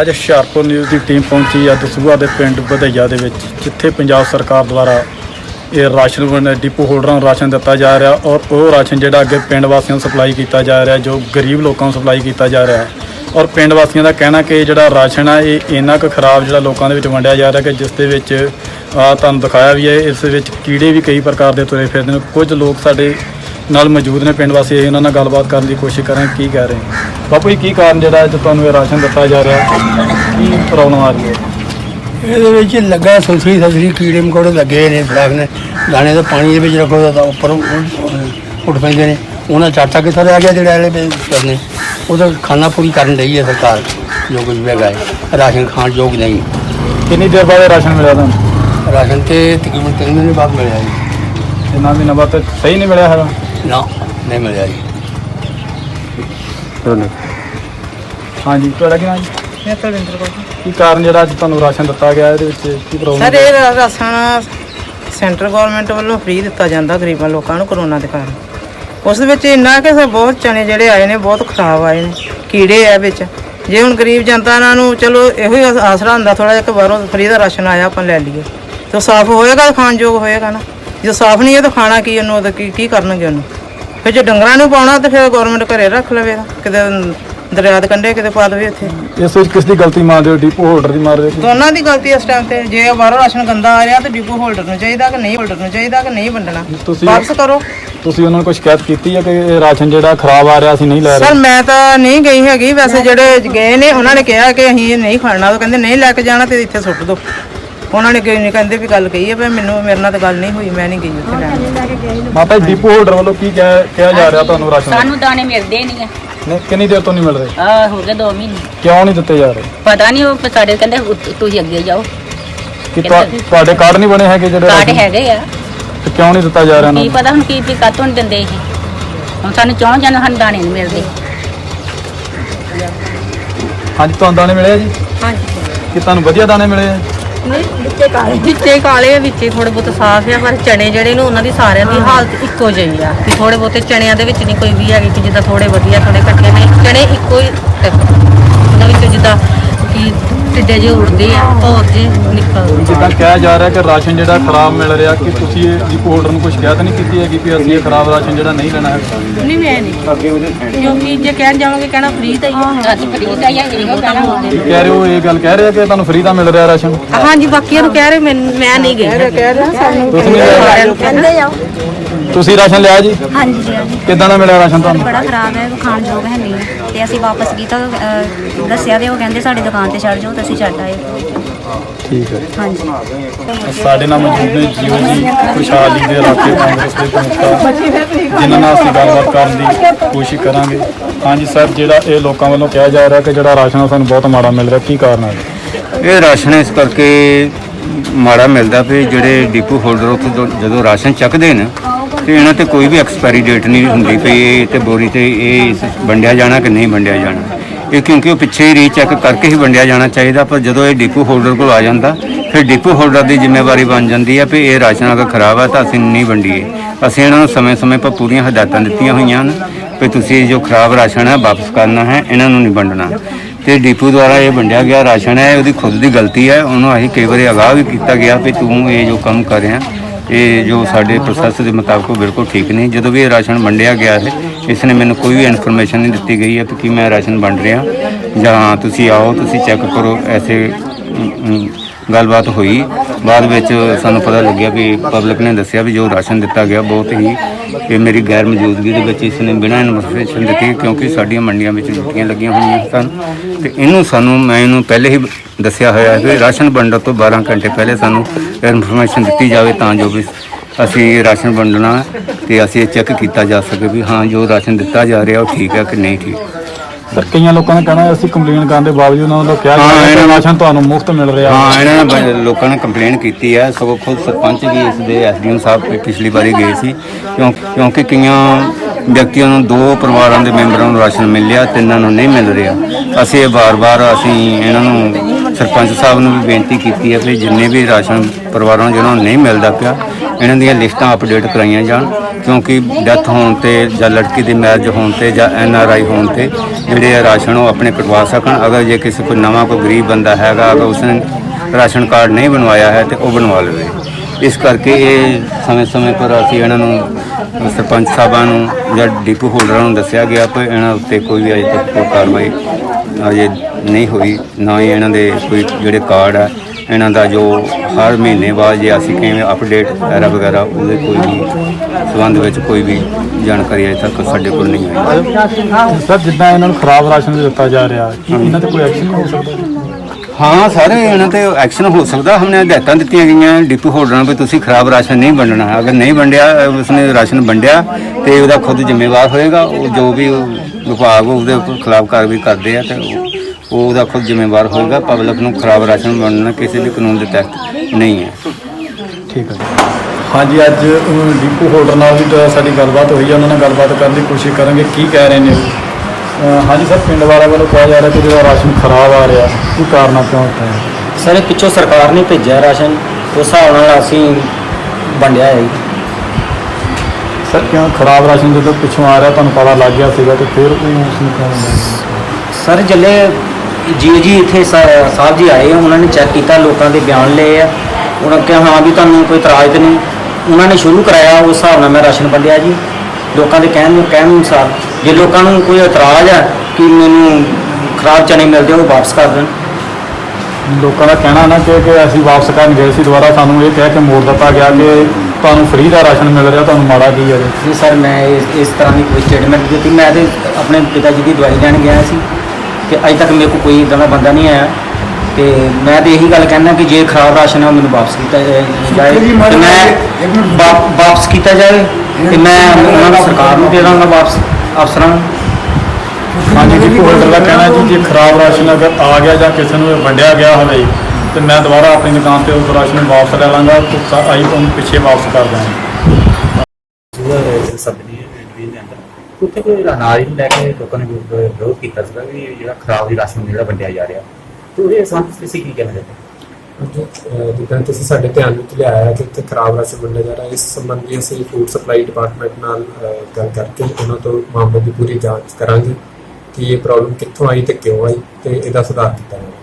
ਅੱਜ ਹੁਸ਼ਿਆਰਪੁਰ ਨਿਊਜ਼ ਦੀ ਟੀਮ ਪਹੁੰਚੀ ਅੱਜ ਸੂਬਾ ਦੇ ਪਿੰਡ ਵਧਈਆ ਦੇ ਵਿੱਚ, ਜਿੱਥੇ ਪੰਜਾਬ ਸਰਕਾਰ ਦੁਆਰਾ ਇਹ ਰਾਸ਼ਨ ਵੰਡ, ਡਿਪੂ ਹੋਲਡਰਾਂ ਨੂੰ ਰਾਸ਼ਨ ਦਿੱਤਾ ਜਾ ਰਿਹਾ ਔਰ ਉਹ ਰਾਸ਼ਨ ਜਿਹੜਾ ਅੱਗੇ ਪਿੰਡ ਵਾਸੀਆਂ ਨੂੰ ਸਪਲਾਈ ਕੀਤਾ ਜਾ ਰਿਹਾ, ਜੋ ਗਰੀਬ ਲੋਕਾਂ ਨੂੰ ਸਪਲਾਈ ਕੀਤਾ ਜਾ ਰਿਹਾ। ਔਰ ਪਿੰਡ ਵਾਸੀਆਂ ਦਾ ਕਹਿਣਾ ਕਿ ਜਿਹੜਾ ਰਾਸ਼ਨ ਆ, ਇਹ ਇੰਨਾ ਕੁ ਖਰਾਬ ਜਿਹੜਾ ਲੋਕਾਂ ਦੇ ਵਿੱਚ ਵੰਡਿਆ ਜਾ ਰਿਹਾ ਕਿ ਜਿਸ ਦੇ ਵਿੱਚ, ਆ ਤੁਹਾਨੂੰ ਦਿਖਾਇਆ ਵੀ ਹੈ, ਇਸ ਵਿੱਚ ਕੀੜੇ ਵੀ ਕਈ ਪ੍ਰਕਾਰ ਦੇ ਤੁਰੇ ਫਿਰਦੇ ਨੇ। ਕੁਝ ਲੋਕ ਸਾਡੇ ਨਾਲ ਮੌਜੂਦ ਨੇ ਪਿੰਡ ਵਾਸੀ ਉਹਨਾਂ ਨਾਲ ਗੱਲਬਾਤ ਕਰਨ ਦੀ ਕੋਸ਼ਿਸ਼ ਕਰਾਂਗੇ ਕੀ ਕਹਿ ਰਹੇ ਨੇ। ਬਾਪੂ ਜੀ ਕੀ ਕਾਰਨ ਜਿਹੜਾ ਅੱਜ ਤੁਹਾਨੂੰ ਇਹ ਰਾਸ਼ਨ ਦਿੱਤਾ ਜਾ ਰਿਹਾ? ਕੀ ਪ੍ਰੋਬਲਮ ਆ ਰਹੀ ਹੈ? ਇਹਦੇ ਵਿੱਚ ਲੱਗਾ ਸੁਸਰੀ ਸਸਰੀ ਕੀੜੇ ਮਕੌੜੇ ਲੱਗੇ ਨੇ ਫਲਾਕ ਨੇ। ਦਾਣੇ ਤਾਂ ਪਾਣੀ ਦੇ ਵਿੱਚ ਰੱਖੋ ਤਾਂ ਉੱਪਰ ਉੱਡ- ਉੱਡ ਪੈਂਦੇ ਨੇ। ਉਹਨਾਂ ਚਾਟਾ ਕਿੱਥੋਂ ਰਹਿ ਗਿਆ ਜਿਹੜਾ ਇਹਦੇ ਕਰਨੇ ਉਹ ਤਾਂ ਖਾਣਾ ਪੂਰੀ ਕਰਨ ਲਈ ਹੈ ਸਰਕਾਰ ਜੋ ਕੁਝ ਵੀ ਹੈਗਾ ਹੈ। ਰਾਸ਼ਨ ਖਾਣ ਯੋਗ ਨਹੀਂ। ਕਿੰਨੀ ਦੇਰ ਬਾਅਦ ਇਹ ਰਾਸ਼ਨ ਮਿਲਿਆ ਤੁਹਾਨੂੰ? ਰਾਸ਼ਨ ਤੇ ਤਕਰੀਬਨ ਤਿੰਨ ਮਹੀਨੇ ਬਾਅਦ ਮਿਲਿਆ ਜੀ। ਇੰਨਾ ਮਹੀਨਾ ਬਾਅਦ ਤਾਂ ਸਹੀ ਨਹੀਂ ਮਿਲਿਆ ਹੈਗਾ। ਨਾ ਨਹੀਂ ਮਿਲਿਆ ਜੀ। ਹਾਂਜੀ ਤੁਹਾਡਾ ਕੀ ਨਾਮ ਜੀ? ਮੈਂ ਕੁਲਵਿੰਦਰ ਕੌਰ ਕੀ ਕਾਰਨ ਜਿਹੜਾ ਅੱਜ ਤੁਹਾਨੂੰ ਰਾਸ਼ਨ ਦਿੱਤਾ ਗਿਆ ਇਹਦੇ ਵਿੱਚ ਕੀ ਪ੍ਰੋਬਲਮ ਸਰ ਇਹ ਰਾ- ਰਾਸ਼ਨ ਸੈਂਟਰ ਗਵਰਨਮੈਂਟ ਵੱਲੋਂ ਫ੍ਰੀ ਦਿੱਤਾ ਜਾਂਦਾ ਗਰੀਬਾਂ ਲੋਕਾਂ ਨੂੰ ਕਰੋਨਾ ਦੇ ਕਾਰਨ। ਉਸ ਦੇ ਵਿੱਚ ਇੰਨਾ ਕਿ ਸਰ ਬਹੁਤ ਚਨੇ ਜਿਹੜੇ ਆਏ ਨੇ ਬਹੁਤ ਖਰਾਬ ਆਏ ਨੇ ਕੀੜੇ ਆ ਵਿੱਚ। ਜੇ ਹੁਣ ਗਰੀਬ ਜਨਤਾ ਇਹਨਾਂ ਨੂੰ ਚਲੋ ਇਹੋ ਹੀ ਆਸ- ਆਸਰਾ ਹੁੰਦਾ ਥੋੜਾ ਜਿਹਾ ਕਿ ਬਾਹਰੋਂ ਫ੍ਰੀ ਦਾ ਰਾਸ਼ਨ ਆਇਆ ਆਪਾਂ ਲੈ ਲਈਏ। ਤੇ ਸਾਫ਼ ਹੋਏਗਾ ਖਾਣ ਯੋਗ ਹੋਏਗਾ ਨਾ। ਜੇ ਸਾਫ਼ ਨਹੀਂ ਹੈ ਤਾਂ ਖਾਣਾ ਕੀ ਉਹਨੂੰ ਉਹਦਾ ਕੀ ਕੀ ਕਰਨਗੇ ਉਹਨੂੰ? ਫਿਰ ਜੇ ਡੰਗਰਾਂ ਨੂੰ ਪਾਉਣਾ ਤਾਂ ਫਿਰ ਗਵਰਨਮੈਂਟ ਘਰੇ ਰੱਖ ਲਵੇਗਾ ਕਿਤੇ ਦਰਿਆ ਦੇ ਕੰਢੇ ਕਿਤੇ ਪਾ ਦੇਵੇ ਇੱਥੇ ਇਸ ਵਿੱਚ ਕਿਸ ਦੀ ਗਲਤੀ ਮੰਨਦੇ ਹੋ? ਡਿਪੋ ਹੋਲਡਰ ਦੀ ਮਾਰਦੇ ਹੋ ਦੋਨਾਂ ਦੀ ਗਲਤੀ ਇਸ ਟਾਈਮ ਤੇ। ਜੇ ਬਾਹਰੋਂ ਰਾਸ਼ਨ ਗੰਦਾ ਆ ਰਿਹਾ ਤਾਂ ਡਿਪੂ ਹੋਲਡਰ ਨੂੰ ਚਾਹੀਦਾ ਕਿ ਨਹੀਂ ਹੋਲਡਰ ਨੂੰ ਚਾਹੀਦਾ ਕਿ ਨਹੀਂ ਵੰਡਣਾ? ਤੁਸੀਂ ਵਾਪਸ ਕਰੋ। ਤੁਸੀਂ ਉਹਨਾਂ ਨੂੰ ਕੋਈ ਸ਼ਿਕਾਇਤ ਕੀਤੀ ਹੈ ਕਿ ਇਹ ਰਾਸ਼ਨ ਜਿਹੜਾ ਖਰਾਬ ਆ ਰਿਹਾ ਅਸੀਂ ਨਹੀਂ ਲੈ ਸਰ ਰਹੇ ਮੈਂ ਤਾਂ ਨਹੀਂ ਗਈ ਹੈਗੀ। ਵੈਸੇ ਜਿਹੜੇ ਗਏ ਨੇ ਉਹਨਾਂ ਨੇ ਕਿਹਾ ਕਿ ਅਸੀਂ ਇਹ ਨਹੀਂ ਖਾਣਾ। ਉਹ ਕਹਿੰਦੇ ਨਹੀਂ ਲੈ ਕੇ ਜਾਣਾ ਤੇ ਇੱਥੇ ਸੁੱਟ ਦਿਓ। ਉਹਨਾਂ ਨੇ ਗਏ ਨਹੀਂ ਕਹਿੰਦੇ ਵੀ ਗੱਲ ਕਹੀ ਹੈ ਪਰ ਮੈਨੂੰ ਮੇਰੇ ਨਾਲ ਤਾਂ ਗੱਲ ਨਹੀਂ ਹੋਈ ਮੈਂ ਨਹੀਂ ਗਈ ਉੱਥੇ ਲੈਣ ਮਾਤਾ ਜੀ ਡਿਪੋ ਹੋਲਡਰ ਵੱਲੋਂ ਕੀ ਕਿਹਾ ਕਿਹਾ ਜਾ ਰਿਹਾ ਤੁਹਾਨੂੰ ਰਾਸ਼ਨ ਸਾਨੂੰ ਦਾਣੇ ਮਿਲਦੇ ਨਹੀਂ ਆ। ਨਹੀਂ ਕਿੰਨੀ ਦੇਰ ਤੋਂ ਨਹੀਂ ਮਿਲ ਰਹੇ? ਆ ਹੋ ਗਏ 2 ਮਹੀਨੇ। ਕਿਉਂ ਨਹੀਂ ਦਿੱਤੇ ਜਾ ਰਹੇ? ਪਤਾ ਨਹੀਂ ਉਹ ਸਾਡੇ ਕਹਿੰਦੇ ਤੁਸੀਂ ਅੱਗੇ ਜਾਓ। ਕਿ ਤੁਹਾ- ਤੁਹਾਡੇ ਕਾਰਡ ਨਹੀਂ ਬਣੇ ਹੈਗੇ ਜਿਹੜੇ ਕਾਰਡ ਰਾਸ਼ਨ? ਹੈਗੇ ਆ। ਤੇ ਕਿਉਂ ਨਹੀਂ ਦਿੱਤਾ ਜਾ ਰਿਹਾ ਕੀ ਪਤਾ ਹੁਣ ਕੀ ਕੀ ਕਾਤੋਂ ਨਹੀਂ ਦਿੰਦੇ ਇਹ। ਹੁਣ ਸਾਨੂੰ ਚੌਂ ਜਨ ਸਾਨੂੰ ਦਾਣੇ ਨਹੀਂ ਮਿਲਦੇ। ਹਾਂਜੀ ਤੁਹਾਨੂੰ ਦਾਣੇ ਮਿਲੇ ਆ ਜੀ? ਹਾਂਜੀ। ਕਿ ਤੁਹਾਨੂੰ ਵਧੀਆ ਦਾਣੇ ਮਿਲੇ ਆ? ਵਿੱਚੇ ਕਾਲੇ। ਵਿੱਚੇ ਥੋੜੇ ਬਹੁਤ ਸਾਫ਼ ਆ ਪਰ ਚਣੇ ਜਿਹੜੇ ਨੇ ਉਹਨਾਂ ਦੀ ਸਾਰਿਆਂ ਦੀ ਹਾਲਤ ਇੱਕੋ ਜਿਹੀ ਆ ਕਿ ਥੋੜੇ ਬਹੁਤੇ ਚਣਿਆਂ ਦੇ ਵਿੱਚ ਨਹੀਂ ਕੋਈ ਵੀ ਹੈਗੀ ਕਿ ਜਿੱਦਾਂ ਥੋੜੇ ਵਧੀਆ ਥੋੜੇ ਕੱਟੇ ਨੇ। ਚਣੇ ਇੱਕੋ ਹੀ ਉਹਨਾਂ ਵਿੱਚੋਂ ਜਿੱਦਾਂ ਟਿੱਡੇ ਜਿਹੇ ਉੜਦੇ ਆ ਹੋਰ ਜੇ ਨਿਕਲਦੇ ਜਿੱਦਾਂ ਕਿਹਾ ਜਾ ਰਿਹਾ ਕਿ ਰਾਸ਼ਨ ਜਿਹੜਾ ਖਰਾਬ ਮਿਲ ਰਿਹਾ ਕਿ ਤੁਸੀਂ ਇਹ ਹੋਲਡਰ ਨੂੰ ਕੋਈ ਸ਼ਿਕਾਇਤ ਨਹੀਂ ਕੀਤੀ ਹੈਗੀ ਕਿ ਅਸੀਂ ਇਹ ਖਰਾਬ ਰਾਸ਼ਨ ਜਿਹੜਾ ਨਹੀਂ ਲੈਣਾ ਹੈਗਾ? ਨਹੀਂ ਮੈਂ ਨਹੀਂ। ਕਿਉਂਕਿ ਜੇ ਕਹਿਣ ਜਾਵਾਂਗੇ ਕਹਿਣਾ ਫ੍ਰੀ ਤਾਂ ਹੀ ਆ। ਅੱਜ ਫਰੀ ਦਾ ਜਾਂ ਇਹੋ ਕਹਿਣਾ ਕੀ ਕਹਿ ਰਹੇ ਹੋ ਇਹ ਗੱਲ ਕਹਿ ਰਹੇ ਆ ਕਿ ਤੁਹਾਨੂੰ ਫ੍ਰੀ ਦਾ ਮਿਲ ਰਿਹਾ ਰਾਸ਼ਨ? ਹਾਂਜੀ ਬਾਕੀਆਂ ਨੂੰ ਕਹਿ ਰਹੇ ਮੈਂ ਮੈਂ ਨਹੀਂ ਗਈ। ਕਹਿ ਰਿਹਾ ਸਾਨੂੰ ਤੁਸੀਂ? ਕਹਿੰਦੇ ਆ। ਤੁਸੀਂ ਰਾਸ਼ਨ ਲਿਆ ਜੀ? ਹਾਂਜੀ ਜੀ। ਹਾਂਜੀ ਕਿੱਦਾਂ ਦਾ ਮਿਲਿਆ ਰਾਸ਼ਨ ਤੁਹਾਨੂੰ? ਬੜਾ ਖਰਾਬ ਹੈ ਖਾਣ ਯੋਗ ਹੈ ਨਹੀਂ। ਤੇ ਅਸੀਂ ਵਾਪਸ ਕੀਤਾ ਅਹ, ਦੱਸਿਆ ਤੇ ਉਹ ਕਹਿੰਦੇ ਸਾਡੀ ਦੁਕਾਨ ਤੇ ਛੱਡ ਜਾਓ ਤੇ ਅਸੀਂ ਛੱਡ ਆਏ। ਠੀਕ ਹੈ। ਹਾਂਜੀ। ਸਾਡੇ ਨਾਲ ਮੌਜੂਦ ਨੇ ਜੀਓ ਜੀ ਖੁਸ਼ਹਾਲੀ ਦੇ ਇਲਾਕੇ ਕਾਂਗਰਸ ਦੇ ਪ੍ਰਮੁੱਖ ਜਿਨ੍ਹਾਂ ਨਾਲ ਅਸੀਂ ਗੱਲਬਾਤ ਕਰਨ ਦੀ ਕੋਸ਼ਿਸ਼ ਕਰਾਂਗੇ। ਹਾਂਜੀ ਸਰ ਜਿਹੜਾ ਇਹ ਲੋਕਾਂ ਵੱਲੋਂ ਕਿਹਾ ਜਾ ਰਿਹਾ ਕਿ ਜਿਹੜਾ ਰਾਸ਼ਨ ਆ ਸਾਨੂੰ ਬਹੁਤ ਮਾੜਾ ਮਿਲ ਰਿਹਾ ਕੀ ਕਾਰਨ ਹੈ? ਇਹ? ਰਾਸ਼ਨ ਇਸ ਕਰਕੇ ਮਾੜਾ ਮਿਲਦਾ ਵੀ ਜਿਹੜੇ ਡਿਪੂ ਹੋਲਡਰ ਉੱਥੇ ਜਦੋਂ- ਜਦੋਂ ਰਾਸ਼ਨ ਚੱਕਦੇ ਨੇ ਤੇ ਇਹਨਾਂ ਤੇ ਕੋਈ ਵੀ ਐਕਸਪਾਇਰੀ ਡੇਟ ਨਹੀਂ ਹੁੰਦੀ ਪਈ ਇਹ ਤੇ ਬੋਰੀ ਤੇ ਇਹ ਵੰਡਿਆ ਜਾਣਾ ਕਿ ਨਹੀਂ ਵੰਡਿਆ ਜਾਣਾ। ਇਹ ਕਿਉਂਕਿ ਉਹ ਪਿੱਛੇ ਹੀ ਰੀਚੈਕ ਕਰਕੇ ਹੀ ਵੰਡਿਆ ਜਾਣਾ ਚਾਹੀਦਾ, ਪਰ ਜਦੋਂ ਇਹ ਡਿਪੂ ਹੋਲਡਰ ਕੋਲ ਆ ਜਾਂਦਾ, ਫਿਰ ਡਿਪੂ ਹੋਲਡਰ ਦੀ ਜ਼ਿੰਮੇਵਾਰੀ ਬਣ ਜਾਂਦੀ ਹੈ ਵੀ ਇਹ ਰਾਸ਼ਨ ਅਗਰ ਖਰਾਬ ਹੈ ਤਾਂ ਅਸੀਂ ਨਹੀਂ ਵੰਡੀਏ। ਅਸੀਂ ਇਹਨਾਂ ਨੂੰ ਸਮੇਂ-ਸਮੇਂ 'ਤੇ ਪੂਰੀਆਂ ਹਦਾਇਤਾਂ ਦਿੱਤੀਆਂ ਹੋਈਆਂ ਹਨ ਵੀ ਤੁਸੀਂ ਜੋ ਖਰਾਬ ਰਾਸ਼ਨ ਹੈ ਵਾਪਸ ਕਰਨਾ ਹੈ, ਇਹਨਾਂ ਨੂੰ ਨਹੀਂ ਵੰਡਣਾ। ਤੇ ਡੀਪੂ ਦੁਆਰਾ ਇਹ ਵੰਡਿਆ ਗਿਆ ਰਾਸ਼ਨ ਹੈ, ਉਹਦੀ ਖੁਦ ਦੀ ਗਲਤੀ ਹੈ। ਉਹਨੂੰ ਅਸੀਂ ਕਈ ਵਾਰੀ ਅਗਾਹ ਵੀ ਕੀਤਾ ਗਿਆ ਵੀ ਤੂੰ ਇਹ ਜੋ ਕੰਮ ਕਰ ਰਿਹਾ ਇਹ ਜੋ ਸਾਡੇ ਪ੍ਰੋਸੈਸ ਦੇ ਮੁਤਾਬਕ ਉਹ ਬਿਲਕੁਲ ਠੀਕ ਨਹੀਂ ਜਦੋਂ ਵੀ ਇਹ ਰਾਸ਼ਨ ਵੰਡਿਆ ਗਿਆ ਹੈ, ਇਸ ਨੇ ਮੈਨੂੰ ਕੋਈ ਵੀ ਇਨਫੋਰਮੇਸ਼ਨ ਨਹੀਂ ਦਿੱਤੀ ਗਈ ਹੈ ਕਿ ਮੈਂ ਰਾਸ਼ਨ ਵੰਡ ਰਿਹਾ। ਜਾਂ ਤੁਸੀਂ ਆਓ, ਤੁਸੀਂ ਚੈੱਕ ਕਰੋ, ਐਸੇ ਗੱਲਬਾਤ ਹੋਈ। ਬਾਅਦ ਵਿੱਚ ਸਾਨੂੰ ਪਤਾ ਲੱਗਿਆ ਵੀ ਪਬਲਿਕ ਨੇ ਦੱਸਿਆ ਵੀ ਜੋ ਰਾਸ਼ਨ ਦਿੱਤਾ ਗਿਆ, ਬਹੁਤ ਹੀ ਇਹ ਮੇਰੀ ਗੈਰ ਮੌਜੂਦਗੀ ਦੇ ਵਿੱਚ ਇਸ ਨੇ ਬਿਨਾਂ ਇਨਫੋਰਮੇਸ਼ਨ ਦਿੱਤੀ, ਕਿਉਂਕਿ ਸਾਡੀਆਂ ਮੰਡੀਆਂ ਵਿੱਚ ਡਿਊਟੀਆਂ ਲੱਗੀਆਂ ਹੋਈਆਂ ਸਨ। ਤੇ ਇਹਨੂੰ ਸਾਨੂੰ, ਮੈਂ ਇਹਨੂੰ ਪਹਿਲੇ ਹੀ ਦੱਸਿਆ ਹੋਇਆ ਹੈ ਕਿ ਰਾਸ਼ਨ ਵੰਡਣ ਤੋਂ 12 ਘੰਟੇ ਪਹਿਲੇ ਸਾਨੂੰ ਇਨਫੋਰਮੇਸ਼ਨ ਦਿੱਤੀ ਜਾਵੇ ਤਾਂ ਜੋ ਵੀ ਅਸੀਂ ਰਾਸ਼ਨ ਵੰਡਣਾ ਤੇ ਅਸੀਂ ਇਹ ਚੈੱਕ ਕੀਤਾ ਜਾ ਸਕੇ ਵੀ ਹਾਂ ਜੋ ਰਾਸ਼ਨ ਦਿੱਤਾ ਜਾ ਰਿਹਾ ਉਹ ਠੀਕ ਹੈ ਕਿ ਨਹੀਂ ਠੀਕ। ਸਰ ਕਈਆਂ ਲੋਕਾਂ ਦਾ ਕਹਿਣਾ ਹੈ ਅਸੀਂ ਕੰਪਲੇਨ ਕਰਨ ਦੇ ਬਾਵਜੂਦ ਉਹਨਾਂ ਵੱਲੋਂ ਕਿਹਾ ਰਿਹਾ ਕਿ ਇਹਨਾਂ- ਰਾਸ਼ਨ ਤੁਹਾਨੂੰ ਮੁਫਤ ਮਿਲ ਰਿਹਾ ਹਾਂ। ਇਹਨਾਂ ਨੇ ਬ- ਲੋਕਾਂ ਨੇ ਕੰਪਲੇਨ ਕੀਤੀ ਹੈ। ਸਗੋਂ ਖੁਦ ਸਰਪੰਚ ਵੀ ਇਸ ਦੇ ਐਸਡੀਐਮ ਸਾਹਿਬ ਵੀ ਪਿਛਲੀ ਵਾਰੀ ਗਏ ਸੀ। ਕਿਉਂ- ਕਿਉਂਕਿ ਕਈਆਂ ਵਿਅਕਤੀਆਂ ਨੂੰ ਦੋ ਪਰਿਵਾਰਾਂ ਦੇ ਮੈਂਬਰਾਂ ਨੂੰ ਰਾਸ਼ਨ ਮਿਲਿਆ ਤਿੰਨਾਂ ਨੂੰ ਨਹੀਂ ਮਿਲ ਰਿਹਾ। ਅਸੀਂ ਇਹ ਵਾਰ-ਵਾਰ ਅਸੀਂ ਇਹਨਾਂ ਨੂੰ ਸਰਪੰਚ ਸਾਹਿਬ ਨੂੰ ਵੀ ਬੇਨਤੀ ਕੀਤੀ ਹੈ ਕਿ ਜਿੰਨੇ ਵੀ ਰਾਸ਼ਨ ਪਰਿਵਾਰਾਂ ਨੂੰ ਜਿਹਨਾਂ ਨੂੰ ਨਹੀਂ ਮਿਲਦਾ ਪਿਆ, ਇਹਨਾਂ ਦੀਆਂ ਲਿਸਟਾਂ ਅਪਡੇਟ ਕਰਾਈਆਂ ਜਾਣ, ਕਿਉਂਕਿ ਡੈਥ ਹੋਣ ਤੇ ਜਾਂ ਲੜਕੀ ਦੀ ਮੈਰਿਜ ਹੋਣ ਤੇ ਜਾਂ ਐਨ ਆਰ ਆਈ ਹੋਣ ਤੇ ਜਿਹੜੇ ਆ ਰਾਸ਼ਨ ਉਹ ਆਪਣੇ ਕਟਵਾ ਸਕਣ। ਅਗਰ ਜੇ ਕਿਸੇ ਕੋਈ ਨਵਾਂ ਕੋਈ ਗਰੀਬ ਬੰਦਾ ਹੈਗਾ, ਅਗਰ ਉਸਨੇ ਰਾਸ਼ਨ ਕਾਰਡ ਨਹੀਂ ਬਣਵਾਇਆ ਹੈ ਤੇ ਉਹ ਬਣਵਾ ਲਵੇ। ਇਸ ਕਰਕੇ ਇਹ ਸਮੇਂ-ਸਮੇਂ ਪਰ ਅਸੀਂ ਇਹਨਾਂ ਨੂੰ, ਸਰਪੰਚ ਸਾਹਿਬਾਂ ਨੂੰ ਜਾਂ ਡਿਪੂ ਹੋਲਡਰਾਂ ਨੂੰ ਦੱਸਿਆ ਗਿਆ ਕਿ ਇਹਨਾਂ ਉੱਤੇ ਕੋਈ ਵੀ ਅਜੇ ਤੱਕ ਕੋਈ ਕਾਰਵਾਈ ਅਜੇ ਨਹੀਂ ਹੋਈ ਨਾ ਹੀ ਇਹਨਾਂ ਦੇ ਕੋਈ ਜਿਹੜੇ ਕਾਰਡ ਆ ਇਹਨਾਂ ਦਾ ਜੋ ਹਰ ਮਹੀਨੇ ਬਾਅਦ ਜੇ ਅਸੀਂ ਕਿਵੇਂ ਅਪਡੇਟ ਵਗੈਰਾ ਵਗੈਰਾ ਉਹਦੇ ਕੋਈ ਵੀ ਸੰਬੰਧ ਵਿੱਚ ਕੋਈ ਵੀ ਜਾਣਕਾਰੀ ਅਜੇ ਤੱਕ ਸਾਡੇ ਕੋਲ ਨਹੀਂ ਆਈ ਸਰ ਜਿੱਦਾਂ ਇਹਨਾਂ ਨੂੰ ਖਰਾਬ ਰਾਸ਼ਨ ਦਿੱਤਾ ਜਾ ਰਿਹਾ ਕੀ ਇਹਨਾਂ ਤੇ ਕੋਈ ਐਕਸ਼ਨ ਹੋ ਸਕਦਾ ਹਾਂ ਸਾਰੇ ਇਹਨਾਂ ਤੇ ਐਕਸ਼ਨ ਹੋ ਸਕਦਾ ਹਮਨੇ ਹਦਾਇਤਾਂ ਦਿੱਤੀਆਂ ਗਈਆਂ ਡਿਪੂ ਹੋਲਡਰਾਂ ਨੂੰ ਵੀ ਤੁਸੀਂ ਖਰਾਬ ਰਾਸ਼ਨ ਨਹੀਂ ਵੰਡਣਾ। ਅਗਰ ਨਹੀਂ ਵੰਡਿਆ ਉਸਨੇ ਰਾਸ਼ਨ ਵੰਡਿਆ ਤੇ ਉਹਦਾ ਖੁਦ ਜ਼ਿੰਮੇਵਾਰ ਹੋਏਗਾ ਉਹ ਜੋ ਵੀ ਵਿਭਾਗ ਉਹਦੇ ਉੱਪਰ ਖਿਲਾਫ ਕਾਰਵਾਈ ਕਰਦੇ ਆ ਤੇ ਉਹ- ਉਹ ਉਹਦਾ ਖੁਦ ਜ਼ਿੰਮੇਵਾਰ ਹੋਏਗਾ ਪਬਲਿਕ ਨੂੰ ਖਰਾਬ ਰਾਸ਼ਨ ਵੰਡਣਾ ਕਿਸੇ ਵੀ ਕਾਨੂੰਨ ਦੇ ਤਹਿਤ ਨਹੀਂ ਹੈ। ਠੀਕ ਹੈ ਹਾਂਜੀ ਅੱਜ ਡਿਪੂ ਹੋਲਡਰ ਨਾਲ ਵੀ ਸਾਡੀ ਗੱਲਬਾਤ ਹੋਈ ਹੈ ਉਹਨਾਂ ਨਾਲ ਗੱਲਬਾਤ ਕਰਨ ਦੀ ਕੋਸ਼ਿਸ਼ ਕਰਾਂਗੇ ਕੀ ਕਹਿ ਰਹੇ ਨੇ ਹਾਂਜੀ ਸਰ ਪਿੰਡ ਵਾਲਿਆਂ ਵੱਲੋਂ ਕਿਹਾ ਜਾ ਰਿਹਾ ਕਿ ਜਿਹੜਾ ਰਾਸ਼ਨ ਖਰਾਬ ਆ ਰਿਹਾ ਕੀ ਕਾਰਨਾਂ ਕਿਉਂ ਹੈ? ਸਰ ਇਹ ਪਿੱਛੋਂ ਸਰਕਾਰ ਨੇ ਭੇਜਿਆ ਰਾਸ਼ਨ ਉਸ ਹਿਸਾਬ ਨਾਲ ਅਸੀਂ ਵੰਡਿਆ ਹੈ ਜੀ। ਸਰ ਕਿਉਂ ਖਰਾਬ ਰਾਸ਼ਨ ਜਦੋਂ ਪਿੱਛੋਂ ਆ ਰਿਹਾ ਤੁਹਾਨੂੰ ਪਤਾ ਲੱਗ ਗਿਆ ਸੀਗਾ ਤੇ ਫਿਰ ਕੋਈ ਉਸ ਨੂੰ ਕਿਉਂ? ਸਰ ਜੱਲੇ ਜੀ ਜੀ ਇੱਥੇ ਸਾ- ਸਾਹਿਬ ਜੀ ਆਏ ਉਹਨਾਂ ਨੇ ਚੈੱਕ ਕੀਤਾ ਲੋਕਾਂ ਦੇ ਬਿਆਨ ਲਏ ਆ। ਉਹਨਾਂ ਕਿਹਾ ਹਾਂ ਵੀ ਤੁਹਾਨੂੰ ਕੋਈ ਇਤਰਾਜ਼ ਤਾਂ ਨਹੀਂ। ਉਹਨਾਂ ਨੇ ਸ਼ੁਰੂ ਕਰਾਇਆ ਉਸ ਹਿਸਾਬ ਨਾਲ ਮੈਂ ਰਾਸ਼ਨ ਵੰਡਿਆ ਜੀ। ਲੋਕਾਂ ਦੇ ਕਹਿਣ ਕਹਿਣ ਅਨੁਸਾਰ ਜੇ ਲੋਕਾਂ ਨੂੰ ਕੋਈ ਇਤਰਾਜ਼ ਹੈ ਕਿ ਮੈਨੂੰ ਖਰਾਬ ਚਨੇ ਮਿਲਦੇ ਆ, ਉਹ ਵਾਪਸ ਕਰ ਦੇਣ। ਲੋਕਾਂ ਦਾ ਕਹਿਣਾ ਨਾ ਕਿ ਕਿ ਅਸੀਂ ਵਾਪਸ ਕਰਨ ਗਏ ਸੀ ਦੁਬਾਰਾ ਸਾਨੂੰ ਇਹ ਕਹਿ ਕੇ ਮੋੜ ਦਿੱਤਾ ਗਿਆ ਕਿ ਤੁਹਾਨੂੰ ਫ੍ਰੀ ਦਾ ਰਾਸ਼ਨ ਮਿਲ ਰਿਹਾ ਤੁਹਾਨੂੰ ਮਾੜਾ ਕੀ ਹੈ ਜੀ? ਸਰ ਮੈਂ ਇਸ ਇਸ ਤਰ੍ਹਾਂ ਦੀ ਕੋਈ ਸਟੇਟਮੈਂਟ ਦਿੱਤੀ। ਮੈਂ ਤੇ ਆਪਣੇ ਪਿਤਾ ਜੀ ਦੀ ਦਵਾਈ ਲੈਣ ਗਿਆ ਸੀ ਤੇ ਅਜੇ ਤੱਕ ਮੇਰੇ ਕੋਲ ਕੋਈ ਇਦਾਂ ਦਾ ਬੰਦਾ ਨਹੀਂ ਆਇਆ। ਤੇ ਮੈਂ ਤੇ ਇਹੀ ਗੱਲ ਕਹਿਣਾ ਕਿ ਜੇ ਖਰਾਬ ਰਾਸ਼ਨ ਹੈ ਉਹ ਮੈਨੂੰ ਵਾਪਸ ਕੀਤਾ ਜਾਏ ਜਾਏ ਤੇ ਮੈਂ ਵਾ- ਵਾਪਸ ਕੀਤਾ ਜਾਏ ਤੇ ਮੈਂ ਉਹਨਾਂ ਨੂੰ ਸਰਕਾਰ ਨੂੰ ਦੇ ਦਾਂਗਾ ਵਾਪਸ ਅਫਸਰਾਂ ਨੂੰ। ਹਾਂਜੀ ਡਿਪੂ ਹੋਲਡਰ ਦਾ ਕਹਿਣਾ ਜੀ ਜੇ ਖਰਾਬ ਰਾਸ਼ਨ ਅਗਰ ਆ ਗਿਆ ਜਾਂ ਕਿਸੇ ਨੂੰ ਵੰਡਿਆ ਗਿਆ ਹੋਵੇ ਤੇ ਮੈਂ ਦੁਬਾਰਾ ਆਪਣੀ ਦੁਕਾਨ ਤੇ ਉਸ ਰਾਸ਼ਨ ਵਾਪਸ ਲੈ ਲਾਂਗਾ ਤੇ ਆਈ ਪਿੱਛੇ ਵਾਪਸ ਕਰ ਦਾਂਗਾ ਜਿਹੜਾ ਸਬਜ਼ੀ ਡਿਵੀਜ਼ਨ ਦੇ ਅੰਦਰ ਉੱਥੇ ਕੋਈ ਅਨਾਜ ਨੂੰ ਲੈ ਕੇ ਲੋਕਾਂ ਨੇ ਵਿਰੋਧ ਕੀਤਾ ਸੀਗਾ ਵੀ ਜਿਹੜਾ ਖਰਾਬ ਦੀ ਰਾਸ਼ਨ ਜਿਹੜਾ ਵੰਡਿਆ ਜਾ ਰਿਹਾ। ਤੇ ਉਹਦੇ ਸੰਬੰਧ ਤੁਸੀਂ ਕੀ ਕਹਿਣਾ ਚਾਹੁੰਦੇ ਜਿੱਦਾਂ ਤੁਸੀਂ ਸਾਡੇ ਧਿਆਨ ਵਿੱਚ ਲਿਆਇਆ ਕਿ ਇੱਥੇ ਖਰਾਬ ਰਾਸ਼ਨ ਵੰਡਿਆ ਜਾ ਰਿਹਾ ਇਸ ਸੰਬੰਧੀ ਅਸੀਂ ਫੂਡ ਸਪਲਾਈ ਡਿਪਾਰਟਮੈਂਟ ਨਾਲ ਗੱਲ ਕਰਕੇ ਉਹਨਾਂ ਤੋਂ ਮਾਮਲੇ ਦੀ ਪੂਰੀ ਜਾਂਚ ਕਰਾਂਗੇ ਕਿ ਇਹ ਪ੍ਰੋਬਲਮ ਕਿੱਥੋਂ ਆਈ ਤੇ ਕਿਉਂ ਆਈ ਤੇ ਇਹਦਾ ਸੁਧਾਰ ਕੀਤਾ ਜਾਵੇ।